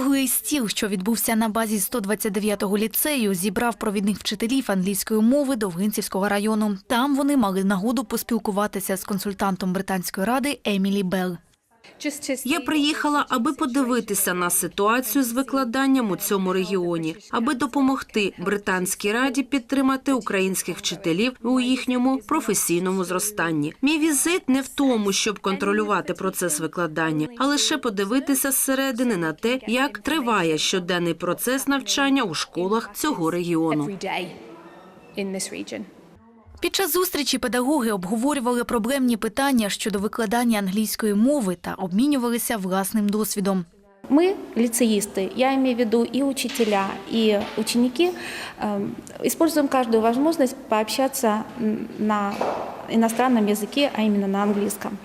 Круглий стіл, що відбувся на базі 129-го ліцею, зібрав провідних вчителів англійської мови Довгинцівського району. Там вони мали нагоду поспілкуватися з консультантом британської ради Емілі Белл. Я приїхала, аби подивитися на ситуацію з викладанням у цьому регіоні, аби допомогти британській раді підтримати українських вчителів у їхньому професійному зростанні. Мій візит не в тому, щоб контролювати процес викладання, а лише подивитися зсередини на те, як триває щоденний процес навчання у школах цього регіону. in this region. Під час зустрічі педагоги обговорювали проблемні питання щодо викладання англійської мови та обмінювалися власним досвідом. Мы, лицеисты, я имею в виду и учителя, и ученики, э, используем каждую возможность пообщаться м, на иностранном языке, а именно на английском.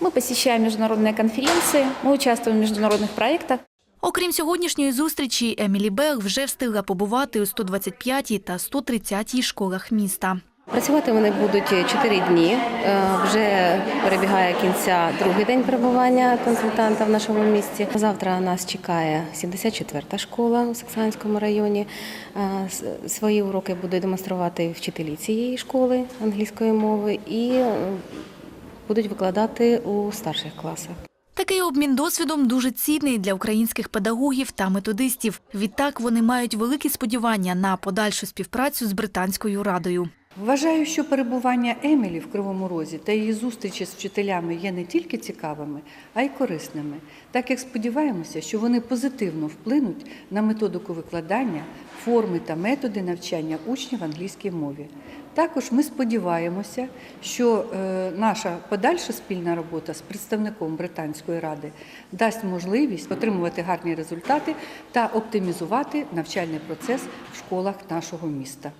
Мы посещаем международные конференции, мы участвуем в международных проектах. Окрім сьогоднішньої зустрічі, Емілі Белл вже встигла побувати у 125-й та 130-й школах міста. Працювати вони будуть 4 дні. Е, Вже перебігає кінця другий день перебування консультанта в нашому місті. Завтра нас чекає 74-та школа у Саксанському районі. Е, Свої уроки будуть демонструвати вчителі цієї школи англійської мови і е, будуть викладати у старших класах. Такий обмін досвідом дуже цінний для українських педагогів та методистів. Відтак вони мають великі сподівання на подальшу співпрацю з британською радою. Вважаю, що перебування Емілі в Кривому Розі та її зустрічі з вчителями є не тільки цікавими, а й корисними, так як сподіваємося, що вони позитивно вплинуть на методику викладання, форми та методи навчання учнів англійській мові. Також ми сподіваємося, що е, наша подальша спільна робота з представником Британської ради дасть можливість отримувати гарні результати та оптимізувати навчальний процес в школах нашого міста.